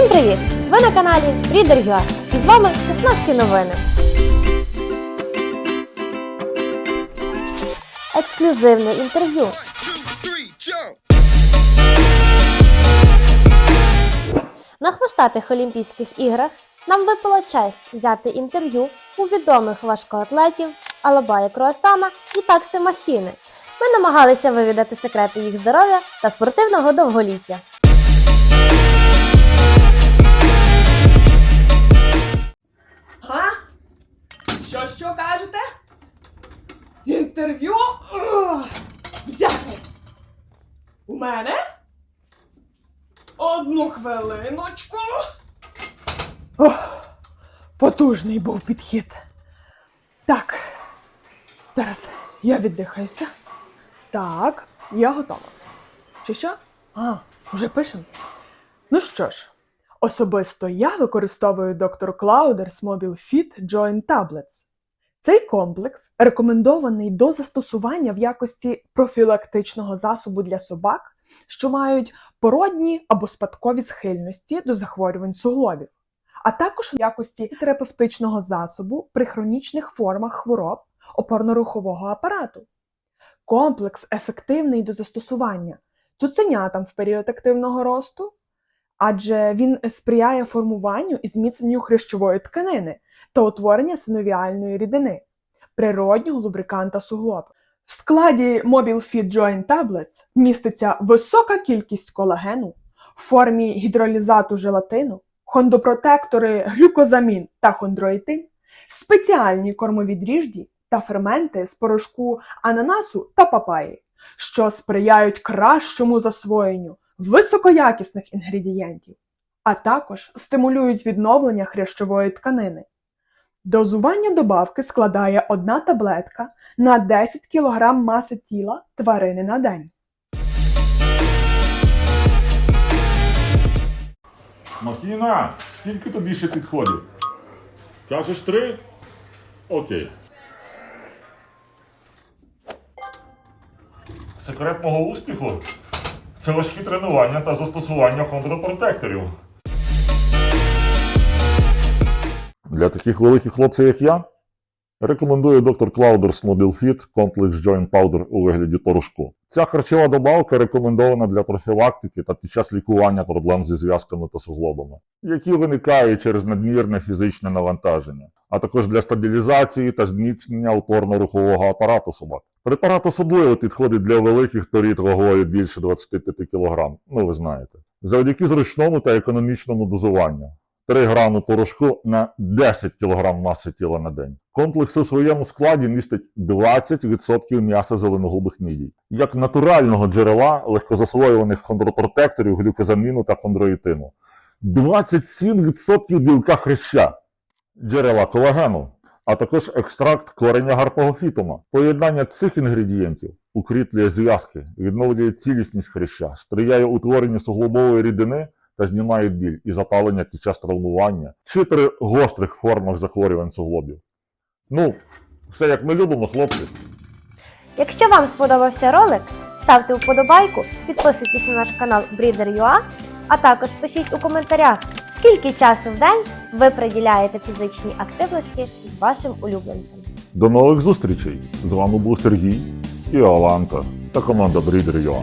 Всім привіт! Ви на каналі Reader.ua і з вами Пухнасті новини. Ексклюзивне інтерв'ю. На хвостатих Олімпійських іграх нам випала честь взяти інтерв'ю у відомих важкоатлетів Алабая Круасана і Такси Махіни. Ми намагалися вивідати секрети їх здоров'я та спортивного довголіття. Що кажете? Інтерв'ю взяти. У мене? Одну хвилиночку. Ох, потужний був підхід. Так. Зараз я віддихаюся. Так, я готова. Чи що? А, вже пишемо. Ну що ж, Особисто я використовую Dr. Clouders Mobile Fit Joint Tablets. Цей комплекс рекомендований до застосування в якості профілактичного засобу для собак, що мають породні або спадкові схильності до захворювань суглобів, а також в якості терапевтичного засобу при хронічних формах хвороб опорно-рухового апарату. Комплекс ефективний до застосування цуценятам в період активного росту, адже він сприяє формуванню і зміцненню хрящової тканини та утворення синовіальної рідини, природнього лубриканта суглоб. В складі Mobile Fit Joint Tablets міститься висока кількість колагену в формі гідролізату желатину, хондопротектори глюкозамін та хондроїтин, спеціальні кормові дріжджі та ферменти з порошку ананасу та папаї, що сприяють кращому засвоєнню високоякісних інгредієнтів, а також стимулюють відновлення хрящової тканини. Дозування добавки складає одна таблетка на 10 кг маси тіла тварини на день. Махіна, скільки тобі ще підходів? Кажеш три? Окей. Секрет мого успіху це важкі тренування та застосування хондропротекторів. Для таких великих хлопців, як я, рекомендую доктор Clouders Mobile Fit Complex Joint Powder у вигляді порошку. Ця харчова добавка рекомендована для профілактики та під час лікування проблем зі зв'язками та суглобами, які виникають через надмірне фізичне навантаження, а також для стабілізації та зміцнення опорно-рухового апарату собак. Препарат особливо підходить для великих торіт вагою більше 25 кг, ну ви знаєте, завдяки зручному та економічному дозуванню. 3 грами порошку на 10 кг маси тіла на день. Комплекс у своєму складі містить 20% м'яса зеленогубих мідій, як натурального джерела легкозасвоюваних хондропротекторів, глюкозаміну та хондроїтину. 27% білка хряща, джерела колагену, а також екстракт кореня гарпого фітома. Поєднання цих інгредієнтів укріплює зв'язки, відновлює цілісність хряща, сприяє утворенню суглобової рідини та знімає біль і запалення під час травмування чи при гострих формах захворювань суглобів. Ну, все як ми любимо, хлопці. Якщо вам сподобався ролик, ставте вподобайку, підписуйтесь на наш канал Breeder.ua, а також пишіть у коментарях, скільки часу в день ви приділяєте фізичній активності з вашим улюбленцем. До нових зустрічей! З вами був Сергій і Аланка та команда Breeder.ua.